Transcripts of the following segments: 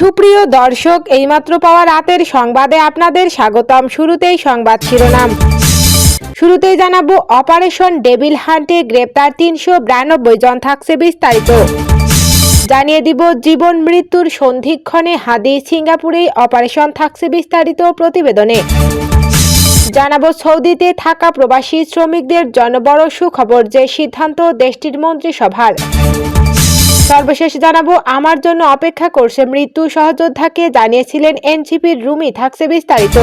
সুপ্রিয় দর্শক, এইমাত্র পাওয়া রাতের সংবাদে আপনাদের স্বাগতম। শুরুতেই সংবাদ শিরোনাম। শুরুতেই জানাব, অপারেশন ডেভিল হান্টে গ্রেপ্তার তিনশো বিরানব্বই জন থাকছে বিস্তারিত। জানিয়ে দিব, জীবন মৃত্যুর সন্ধিক্ষণে হাদি সিঙ্গাপুরেই অপারেশন থাকছে বিস্তারিত প্রতিবেদনে। জানাব, সৌদিতে থাকা প্রবাসী শ্রমিকদের জন্য বড় সুখবর যে সিদ্ধান্ত দেশটির মন্ত্রিসভার। সর্বশেষ জানাব, আমার জন্য অপেক্ষা করছে মৃত্যু সহযোদ্ধাকে জানিয়েছিলেন এনসিপির রুমি, থাকছে বিস্তারিত।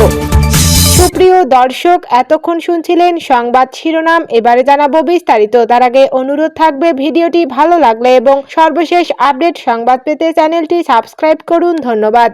সুপ্রিয় দর্শক, এতক্ষণ শুনছিলেন সংবাদ শিরোনাম, এবারে জানাব বিস্তারিত। তার আগে অনুরোধ থাকবে, ভিডিওটি ভালো লাগলে এবং সর্বশেষ আপডেট সংবাদ পেতে চ্যানেলটি সাবস্ক্রাইব করুন। ধন্যবাদ।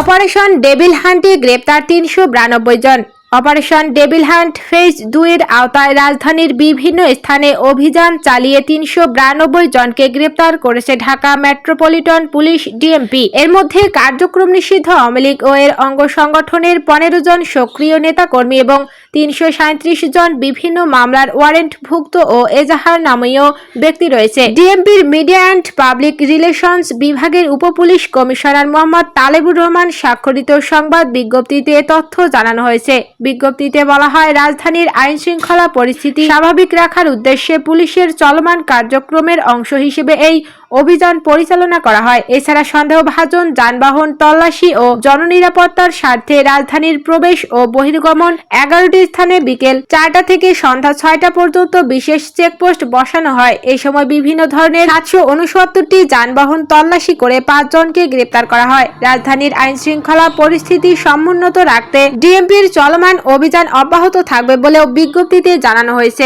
অপারেশন ডেভিল হান্টে গ্রেপ্তার তিনশো বিরানব্বই জন। অপারেশন ডেভিল হান্ট ফেজ দুইয়ের আওতায় রাজধানীর বিভিন্ন স্থানে অভিযান চালিয়ে তিনশো বিরানব্বই জনকে গ্রেপ্তার করেছে ঢাকা মেট্রোপলিটন পুলিশ ডিএমপি। এর মধ্যে কার্যক্রম নিষিদ্ধ আওয়ামী লীগ ও এর অঙ্গ সংগঠনের পনেরো জন সক্রিয় নেতাকর্মী এবং তিনশো সাঁত্রিশ জন বিভিন্ন মামলার ওয়ারেন্টভুক্ত ও এজাহার নামীয় ব্যক্তি রয়েছে। ডিএমপির মিডিয়া অ্যান্ড পাবলিক রিলেশনস বিভাগের উপপুলিশ কমিশনার মোহাম্মদ তালেবুর রহমান স্বাক্ষরিত সংবাদ বিজ্ঞপ্তিতে তথ্য জানানো হয়েছে। বিজ্ঞপ্তিতে বলা হয়, রাজধানীর আইন শৃঙ্খলা পরিস্থিতি স্বাভাবিক রাখার উদ্দেশ্যে পুলিশের চলমান কার্যক্রমের অংশ হিসেবে এই অভিযান পরিচালনা করা হয়। এছাড়া সন্দেহভাজন, যানবাহন তল্লাশি ও জননিরাপত্তার স্বার্থে রাজধানীর প্রবেশ ও বহির্গমন এগারোটি স্থানে বিকেল চারটা থেকে সন্ধ্যা ছয়টা পর্যন্ত বিশেষ চেকপোস্ট বসানো হয়। এই সময় বিভিন্ন ধরনের সাতশো উনসত্তরটি যানবাহন তল্লাশি করে পাঁচজনকে গ্রেপ্তার করা হয়। রাজধানীর আইন শৃঙ্খলা পরিস্থিতি সমুন্নত রাখতে ডিএমপির চলমান অভিযান অব্যাহত থাকবে বলেও বিজ্ঞপ্তিতে জানানো হয়েছে।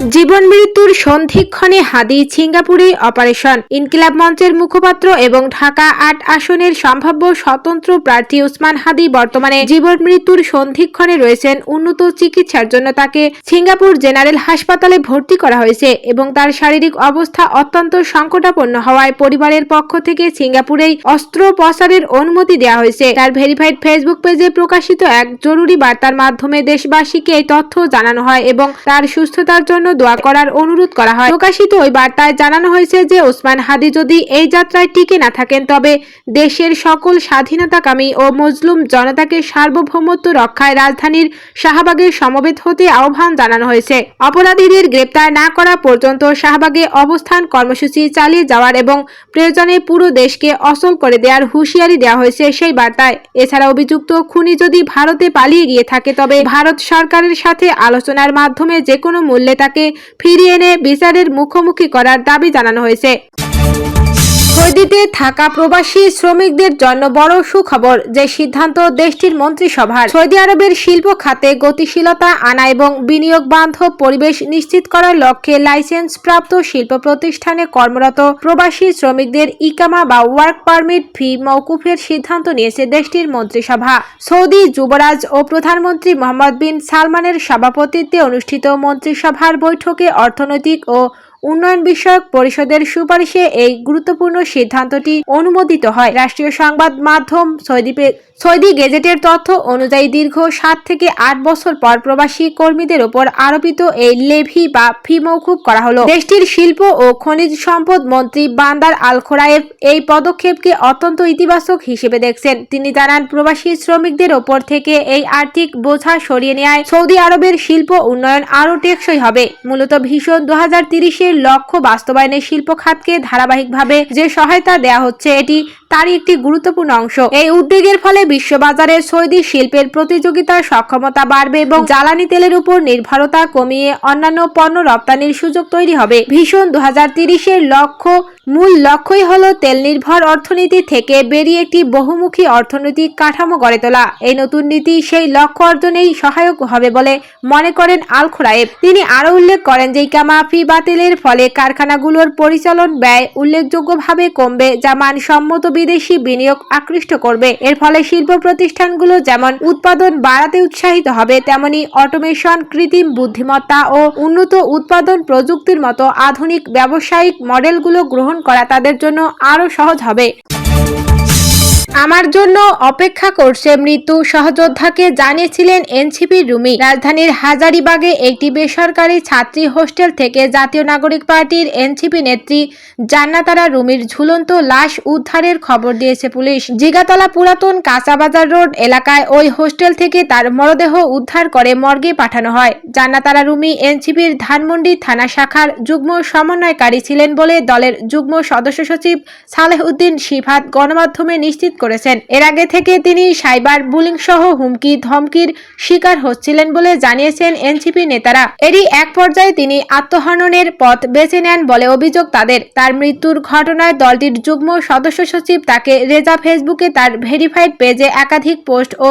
জীবন মৃত্যুর সন্ধিক্ষণে হাদি সিঙ্গাপুরে অপারেশন। ইনকিলাব মঞ্চের মুখপাত্র এবং ঢাকা আট আসনের সম্ভাব্য স্বতন্ত্র প্রার্থী উসমান হাদি বর্তমানে জীবন মৃত্যুর সন্ধিক্ষণে রয়েছেন। উন্নত চিকিৎসার জন্য তাকে সিঙ্গাপুর জেনারেল হাসপাতালে ভর্তি করা হয়েছে এবং তার শারীরিক অবস্থা অত্যন্ত সংকটাপন্ন হওয়ায় পরিবারের পক্ষ থেকে সিঙ্গাপুরেই অস্ত্রোপচারের অনুমতি দেওয়া হয়েছে। তার ভেরিফাইড ফেসবুক পেজে প্রকাশিত এক জরুরি বার্তার মাধ্যমে দেশবাসীকে এই তথ্য জানানো হয় এবং তার সুস্থতার জন্য দোয়া করার অনুরোধ করা হয়। প্রকাশিত ওই বার্তায় জানানো হয়েছে যে ওসমান হাদি যদি এই যাত্রায় টিকে না থাকেন, তবে দেশের সকল স্বাধীনতাকামী ও মজলুম জনতাকে সার্বভৌমত্ব রক্ষায় রাজধানীর শাহবাগের সমবেত হতে আহ্বান জানানো হয়েছে। অপরাধীদের গ্রেপ্তার না করা পর্যন্ত শাহবাগে অবস্থান কর্মসূচি চালিয়ে যাওয়ার এবং প্রয়োজনে পুরো দেশকে অচল করে দেওয়ার হুঁশিয়ারি দেওয়া হয়েছে সেই বার্তায়। এছাড়া অভিযুক্ত খুনি যদি ভারতে পালিয়ে গিয়ে থাকে, তবে ভারত সরকারের সাথে আলোচনার মাধ্যমে যে কোনো মূল্যে তাকে ফিরিয়ে এনে বিচারের মুখোমুখি করার দাবি জানানো হয়েছে। সৌদিতে থাকা প্রবাসী শ্রমিকদের জন্য বড় সুখবর যে সিদ্ধান্ত দেশটির মন্ত্রিসভার। সৌদি আরবের শিল্প খাতে গতিশীলতা আনা এবং বিনিয়োগ বান্ধব পরিবেশ নিশ্চিত করার লক্ষ্যে লাইসেন্স প্রাপ্ত শিল্প প্রতিষ্ঠানে কর্মরত প্রবাসী শ্রমিকদের ইকামা বা ওয়ার্ক পারমিট ফি মৌকুফের সিদ্ধান্ত নিয়েছে দেশটির মন্ত্রিসভা। সৌদি যুবরাজ ও প্রধানমন্ত্রী মোহাম্মদ বিন সালমানের সভাপতিত্বে অনুষ্ঠিত মন্ত্রিসভার বৈঠকে অর্থনৈতিক ও উন্নয়ন বিষয়ক পরিষদের সুপারিশে এই গুরুত্বপূর্ণ সিদ্ধান্তটি অনুমোদিত হয়। রাষ্ট্রীয় সংবাদ মাধ্যম সৌদি পে- সৌদি গেজেটের তথ্য অনুযায়ী দীর্ঘ সাত থেকে আট বছর পর প্রবাসী কর্মীদের ওপর আরোপিত এই লেভি বা ফি মৌকুব করা হলো। দেশটির শিল্প ও খনিজ সম্পদ মন্ত্রী বান্দার আল খোরায়েভ এই পদক্ষেপকে অত্যন্ত ইতিবাচক হিসেবে দেখছেন। তিনি জানান, প্রবাসী শ্রমিকদের ওপর থেকে এই আর্থিক বোঝা সরিয়ে নেয় সৌদি আরবের শিল্প উন্নয়ন আরও টেকসই হবে। মূলত ভীষণ দু হাজার তিরিশের লক্ষ্য বাস্তবায়নে শিল্প খাতকে ধারাবাহিকভাবে যে সহায়তা দেয়া হচ্ছে এটি তারই একটি গুরুত্বপূর্ণ অংশ। এই উদ্যোগের ফলে বিশ্ববাজারে সৌদি শিল্পের প্রতিযোগিতার সক্ষমতা বাড়বে এবং জ্বালানি তেলের উপর নির্ভরতা কমিয়ে অন্যান্য পণ্য রপ্তানির সুযোগ তৈরি হবে। ভীষণ দু হাজার লক্ষ্য, মূল লক্ষ্যই হলো তেল নির্ভর অর্থনীতি থেকে বেরিয়ে একটি বহুমুখী অর্থনৈতিক কাঠামো গড়ে তোলা। এই নতুন নীতি সেই লক্ষ্য অর্জনেই সহায়ক হবে বলে মনে করেন আল খোরায়েব। তিনি আরও উল্লেখ করেন যে ইকামা ফি বাতিলের ফলে কারখানাগুলোর পরিচালন ব্যয় উল্লেখযোগ্যভাবে কমবে, যা মানসম্মত বিদেশি বিনিয়োগ আকৃষ্ট করবে। এর ফলে শিল্প প্রতিষ্ঠানগুলো যেমন উৎপাদন বাড়াতে উৎসাহিত হবে, তেমনি অটোমেশন, কৃত্রিম বুদ্ধিমত্তা ও উন্নত উৎপাদন প্রযুক্তির মতো আধুনিক ব্যবসায়িক মডেলগুলো গ্রহণ করা তাদের জন্য আরও সহজ হবে। আমার জন্য অপেক্ষা করছে মৃত্যু সহযোদ্ধাকে জানিয়েছিলেন এনসিপির রুমি। রাজধানীর হাজারিবাগে একটি বেসরকারি ছাত্রী হোস্টেল থেকে জাতীয় নাগরিক পার্টির এনসিপি নেত্রী জান্নাতারা রুমির ঝুলন্ত লাশ উদ্ধারের খবর দিয়েছে পুলিশ। জিগাতলা পুরাতন কাঁচাবাজার রোড এলাকায় ওই হোস্টেল থেকে তার মরদেহ উদ্ধার করে মর্গে পাঠানো হয়। জান্নাতারা রুমি এনসিপির ধানমন্ডি থানা শাখার যুগ্ম সমন্বয়কারী ছিলেন বলে দলের যুগ্ম সদস্য সচিব সালেহ উদ্দিন শিভাত গণমাধ্যমে নিশ্চিত করেছেন। এর আগে থেকে তিনি সাইবার বুলিং সহ হুমকি ধমকির শিকার হচ্ছিলেন বলে জানিয়েছেন এনসিপি নেতারা। এরই এক পর্যায়ে তিনি আত্মহননের পথ বেছে নেন বলে অভিযোগ তাদের। তার মৃত্যুর ঘটনায় দলটির যুগ্ম সদস্য সচিব তাকে রেজা ফেসবুকে তার ভেরিফাইড পেজে একাধিক পোস্ট ও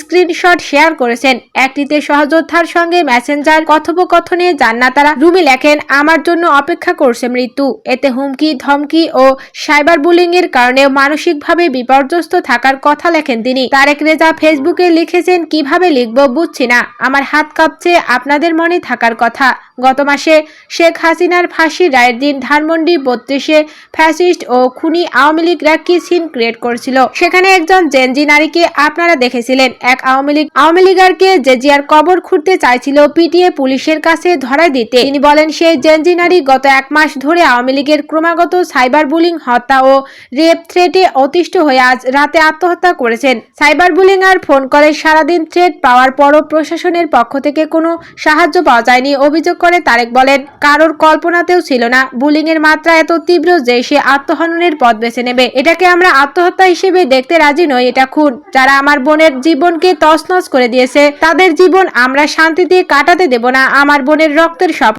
স্ক্রিনশট শেয়ার করেছেন। একটিতে সহযোদ্ধার সঙ্গে মেসেঞ্জার কথোপকথনে জান্নাতারা রুমি লেখেন, আমার জন্য অপেক্ষা করছে মৃত্যু। এতে হুমকি, ধমকি ও সাইবার বুলিং এর কারণে মানসিকভাবে বিপর্যস্ত থাকার কথা লেখেন তিনি। তারেক রেজা ফেসবুকে লিখেছেন, কীভাবে লিখব বুঝছি না। আমার হাত কাঁপছে, আপনাদের মনে থাকার কথা। গত মাসে শেখ হাসিনার ফাঁসি রায়ের দিন ধানমন্ডি বত্রিশে ফ্যাসিস্ট ও খুনি আওয়ামী লীগরা কি সিন ক্রিয়েট করেছিল? সেখানে একজন জেনজি নারীকে আপনারা দেখেছিলেন। এক আওয়ামী লীগ আওয়ামী লীগারকে জেজিয়ার কবর খুঁড়তে চাইছিল পিটিয়ে পুলিশের কাছে ধরায় দিতে। তিনি বলেন, সেই জেনজি নারী গত এক মাস ধরে আওয়ামী লীগের ক্রমাগত সাইবার বুলিং, হত্যা ও রেপ থ্রেটে অতিষ্ঠ হয়ে আজ রাতে আত্মহত্যা করেছেন। সাইবার বুলিং আর ফোন কলে সারাদিন থ্রেট পাওয়ার পরও প্রশাসনের পক্ষ থেকে কোনো সাহায্য পাওয়া যায়নি, অভিযোগ করে তারেক বলেন। কারোর কল্পনাতেও ছিল না বুলিং এর মাত্রা এত তীব্র যে সে আত্মহননের পথ বেছে নেবে। এটাকে আমরা আত্মহত্যা হিসেবে দেখতে রাজি নই, এটা খুন। যারা আমার বোনের জীবনকে তছনছ করে দিয়েছে, তাদের জীবন আমরা শান্তিতে কাটাতে দেব না, আমার বোনের রক্তের সব